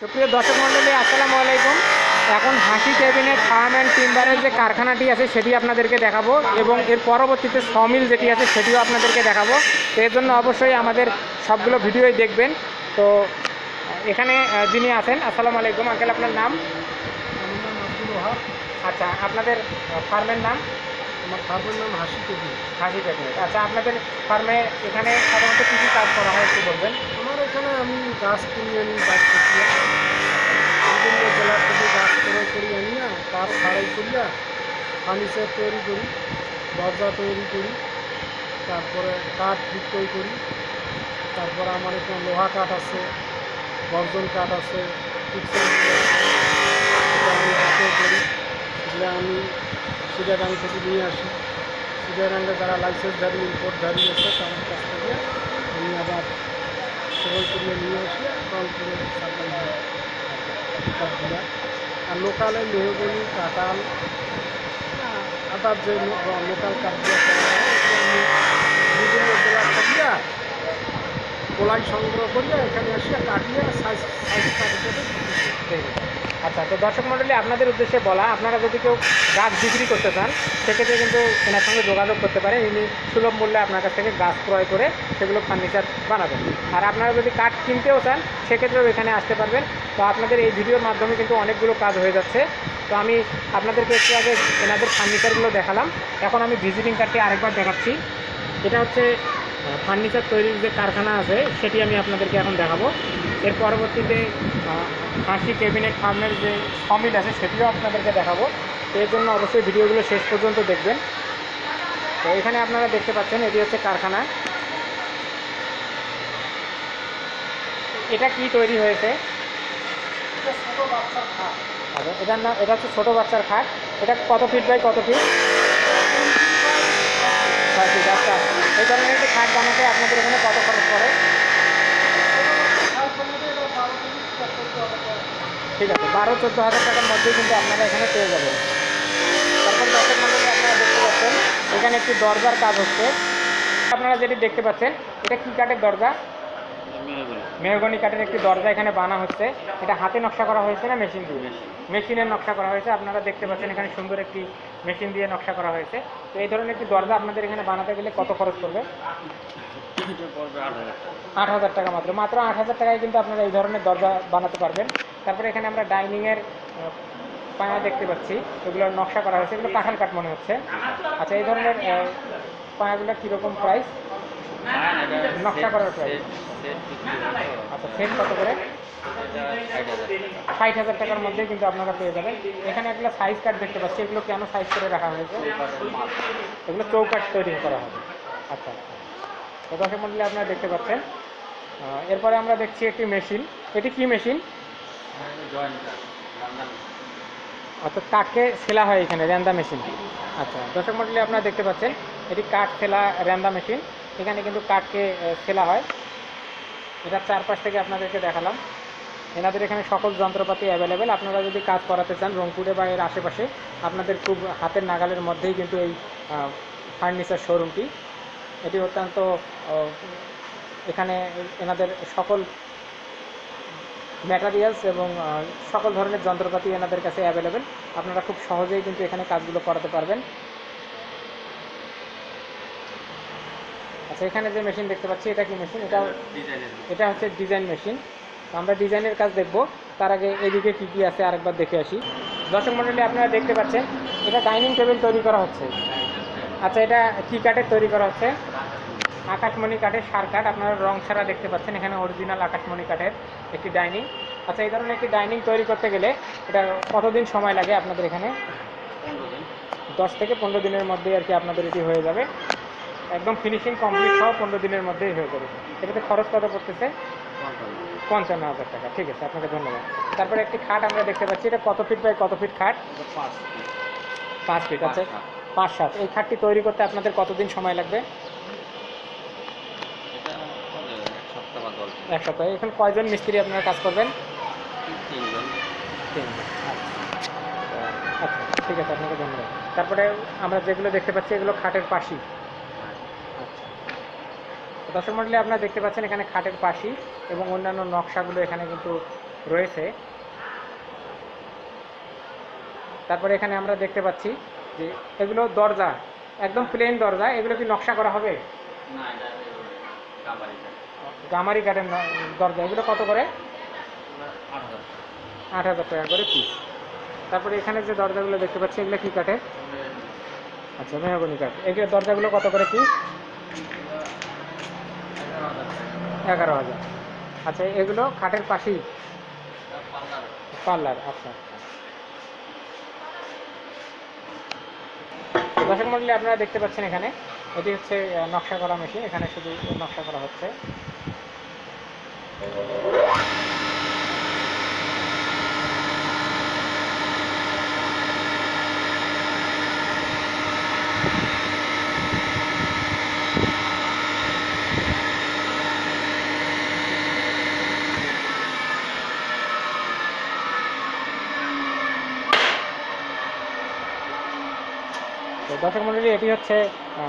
সুপ্রিয় দর্শক মণ্ডলী আসসালামু আলাইকুম। এখন হাসি ক্যাবিনেট ফার্ম অ্যান্ড টিম্বারের যে কারখানাটি আছে সেটি আপনাদেরকে দেখাবো এবং এর পরবর্তীতে সমিল যেটি আছে সেটিও আপনাদেরকে দেখাবো। এর জন্য অবশ্যই আমাদের সবগুলো ভিডিওই দেখবেন। তো এখানে যিনি আছেন আসসালামু আলাইকুম। আঙ্কেল আপনার নাম? আচ্ছা আপনাদের ফার্মের নাম? আমার ফার্মের নাম হাসি কবি হাসি ক্যাবিনেট। আচ্ছা আপনাদের ফার্মে এখানে সাধারণত কী কী কাজ করা হয় একটু বলবেন? আমি গাছ কিনে আনি করছি বিভিন্ন জেলা থেকে গাছ ক্রয় করি আনি না কাঠ ছাড়াই করিয়া ফার্নিচার তৈরি করি, দরজা তৈরি করি, তারপরে কাঠ বিক্রয় করি। তারপরে আমার এখানে লোহা কাঠ আছে বর্জন কাঠ আছে আমি বিক্রয় করি সেগুলো আমি সিডারাং থেকে নিয়ে আসি। সিডারাঙ্গে যারা লাইসেন্সধারী ইম্পোর্টধারী আছে, তাদের কাছ থেকে আমি আবার সেবন করিয়ে নিয়ে এসে কল করে সাপ্লাই হয় কাঠগুলা আর লোকালে মেহগনি, কাঁঠাল, আদার যে লোকাল কাঠগুলো বিভিন্ন গোলাই সংগ্রহ করিয়া এখানে এসে কাটিয়া সাইজ সাইজ কাটিয়ে। আচ্ছা তো দর্শক মণ্ডলী, আপনাদের উদ্দেশ্যে বলা, আপনারা যদি কেউ গাছ বিক্রি করতে চান, সেক্ষেত্রে কিন্তু এনার সঙ্গে যোগাযোগ করতে পারেন। ইনি সুলভ মূল্যে আপনার কাছ থেকে গাছ ক্রয় করে সেগুলো ফার্নিচার বানাবেন। আর আপনারা যদি কাঠ কিনতেও চান, সেক্ষেত্রেও এখানে আসতে পারবেন। তো আপনাদের এই ভিডিওর মাধ্যমে কিন্তু অনেকগুলো কাজ হয়ে যাচ্ছে। তো আমি আপনাদেরকে একটু আগে এনাদের ফার্নিচারগুলো দেখালাম। এখন আমি ভিজিটিং কার্ডটি আরেকবার দেখাচ্ছি। এটা হচ্ছে ফার্নিচার তৈরির যে কারখানা আছে, সেটি আমি আপনাদেরকে এখন দেখাবো। এর পরবর্তীতে হাসি ক্যাবিনেট ফার্মের যে সমিল আছে, সেটিও আপনাদেরকে দেখাবো। এর জন্য অবশ্যই ভিডিওগুলো শেষ পর্যন্ত দেখবেন। তো এখানে আপনারা দেখতে পাচ্ছেন, এটি হচ্ছে কারখানা। এটা কি তৈরি হয়েছে? আচ্ছা এটার নাম, এটা হচ্ছে ছোটো বাচ্চার খাট। এটা কত ফিট বাই কত ফিট? ছয় ফিট আচ্ছা। এই ধরনের একটি খাট বানাতে আপনাদের এখানে কত খরচ পড়ে ঠিক আছে বারো চোদ্দ হাজার টাকার মধ্যেই কিন্তু আপনারা এখানে পেয়ে যাবেন। তারপর দর্শক মন্ডলী আপনারা দেখতে পাচ্ছেন এখানে একটি দরজার কাজ হচ্ছে। আপনারা যেটি দেখতে পাচ্ছেন এটা কী কাঠের দরজা? মেহগনি কাঠের একটি দরজা এখানে বানা হচ্ছে। এটা হাতে নকশা করা হয়েছে না মেশিন দিয়ে? মেশিনের নকশা করা হয়েছে। আপনারা দেখতে পাচ্ছেন এখানে সুন্দর একটি মেশিন দিয়ে নকশা করা হয়েছে। তো এই ধরনের একটি দরজা আপনাদের এখানে বানাতে গেলে কত খরচ পড়বে? আট হাজার টাকা মাত্র। মাত্র আট হাজার টাকায় কিন্তু আপনারা এই ধরনের দরজা বানাতে পারবেন। তারপরে এখানে আমরা ডাইনিংয়ের পায়া দেখতে পাচ্ছি। এগুলোর নকশা করা হয়েছে, এগুলো কাঁঠাল কাঠ মনে হচ্ছে। আচ্ছা এই ধরনের পায়াগুলো কীরকম প্রাইস নকশা করার প্রাইস আচ্ছা সেট কত করে? ষাট হাজার টাকার মধ্যে কিন্তু আপনারা পেয়ে যাবেন। এখানে একটা সাইজ কার্ড দেখতে পাচ্ছি, এগুলো কেন সাইজ করে রাখা হয়েছে? এগুলো চৌকাঠ তৈরি করা হবে। আচ্ছা তো দর্শক মন্ডলী আপনারা দেখতে পাচ্ছেন। এরপরে আমরা দেখছি একটি মেশিন এটি কি মেশিন অর্থাৎ কাঠকে সেলা হয় এখানে র্যান্দা মেশিন আচ্ছা দর্শক মন্ডলী আপনারা দেখতে পাচ্ছেন, এটি কাঠ সেলা র্যান্দা মেশিন এখানে কিন্তু কাঠকে সেলা হয়। এটার চারপাশ থেকে আপনাদেরকে দেখালাম। এনাদের এখানে সকল যন্ত্রপাতি অ্যাভেলেবেল আপনারা যদি কাজ করাতে চান রংপুরে বা এর আশেপাশে, আপনাদের খুব হাতের নাগালের মধ্যেই কিন্তু এই ফার্নিচার শোরুমটি এটি অত্যন্ত এখানে এনাদের সকল ম্যাটারিয়ালস এবং সকল ধরনের যন্ত্রপাতি এনাদের কাছে অ্যাভেলেবেল আপনারা খুব সহজেই কিন্তু এখানে কাজগুলো করাতে পারবেন। আচ্ছা এখানে যে মেশিন দেখতে পাচ্ছি এটা কি মেশিন এটা এটা হচ্ছে ডিজাইন মেশিন আমরা ডিজাইনের কাজ দেখব। তার আগে এদিকে কী কী আছে আরেকবার দেখে আসি। দর্শক মণ্ডলী আপনারা দেখতে পাচ্ছেন এটা ডাইনিং টেবিল তৈরি করা হচ্ছে। আচ্ছা এটা কী কাঠের তৈরি করা হচ্ছে। আকাশমণি কাঠের সার কাঠ আপনারা রং ছাড়া দেখতে পাচ্ছেন। এখানে অরিজিনাল আকাশমণি কাঠের একটি ডাইনিং আচ্ছা এই ধরনের একটি ডাইনিং তৈরি করতে গেলে এটা কতদিন সময় লাগে আপনাদের এখানে? দশ থেকে পনেরো দিনের মধ্যেই আর কি আপনাদের এটি হয়ে যাবে। একদম ফিনিশিং কমপ্লিট সহ পনেরো দিনের মধ্যেই হয়ে যাবে। এটাতে খরচ কত পড়তেছে? পঞ্চান্ন হাজার টাকা। ঠিক আছে আপনাকে ধন্যবাদ। তারপরে একটি খাট আমরা দেখতে পাচ্ছি। এটা কত ফিট বাই কত ফিট খাট? পাঁচ ফিট আছে পাঁচ সাত। এই খাটটি তৈরি করতে আপনাদের কতদিন সময় লাগবে? এক সপ্তাহে এখন কয়জন মিস্ত্রি আপনারা কাজ করবেন? তিনজন। আচ্ছা। আচ্ছা ঠিক আছে আপনাকে ধন্যবাদ। তারপরে আমরা যেগুলো দেখতে পাচ্ছি এগুলো খাটের পাশি আচ্ছা। দর্শক মন্ডলী আপনারা দেখতে পাচ্ছেন এখানে খাটের পাশি এবং অন্যান্য নকশাগুলো এখানে কিন্তু রয়েছে। তারপরে এখানে আমরা দেখতে পাচ্ছি যে এগুলো দরজা একদম প্লেন দরজা। এগুলো কি নকশা করা হবে? না। গামারি কাঠের। দরজা এগুলো কত করে? আট হাজার টাকা। করে পিস তারপরে এখানে যে দরজাগুলো দেখতে পাচ্ছি এগুলো কি কাঠের। আচ্ছা মেহগনি কাঠ। এগুলো দরজাগুলো কত করে পিস এগারো হাজার আচ্ছা এগুলো খাটের পাশেই? পার্লার আচ্ছা। দর্শক মন্ডলী, আপনারা দেখতে পাচ্ছেন এখানে, এটি হচ্ছে নকশা করা মেশিন। এখানে শুধু নকশা করা হচ্ছে। দর্শক মন্ডলী, এটি হচ্ছে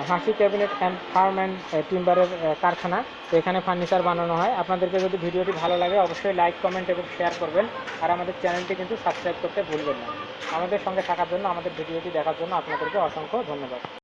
Hasi cabinet and farm and টিম্বারের কারখানা। তো এখানে ফার্নিচার বানানো হয়। আপনাদেরকে যদি ভিডিওটি ভালো লাগে, অবশ্যই লাইক কমেন্ট এবং শেয়ার করবেন। আর আমাদের চ্যানেলটি কিন্তু সাবস্ক্রাইব করতে ভুলবেন না। আমাদের সঙ্গে থাকার জন্য, আমাদের ভিডিওটি দেখার জন্য আপনাদেরকে অসংখ্য ধন্যবাদ।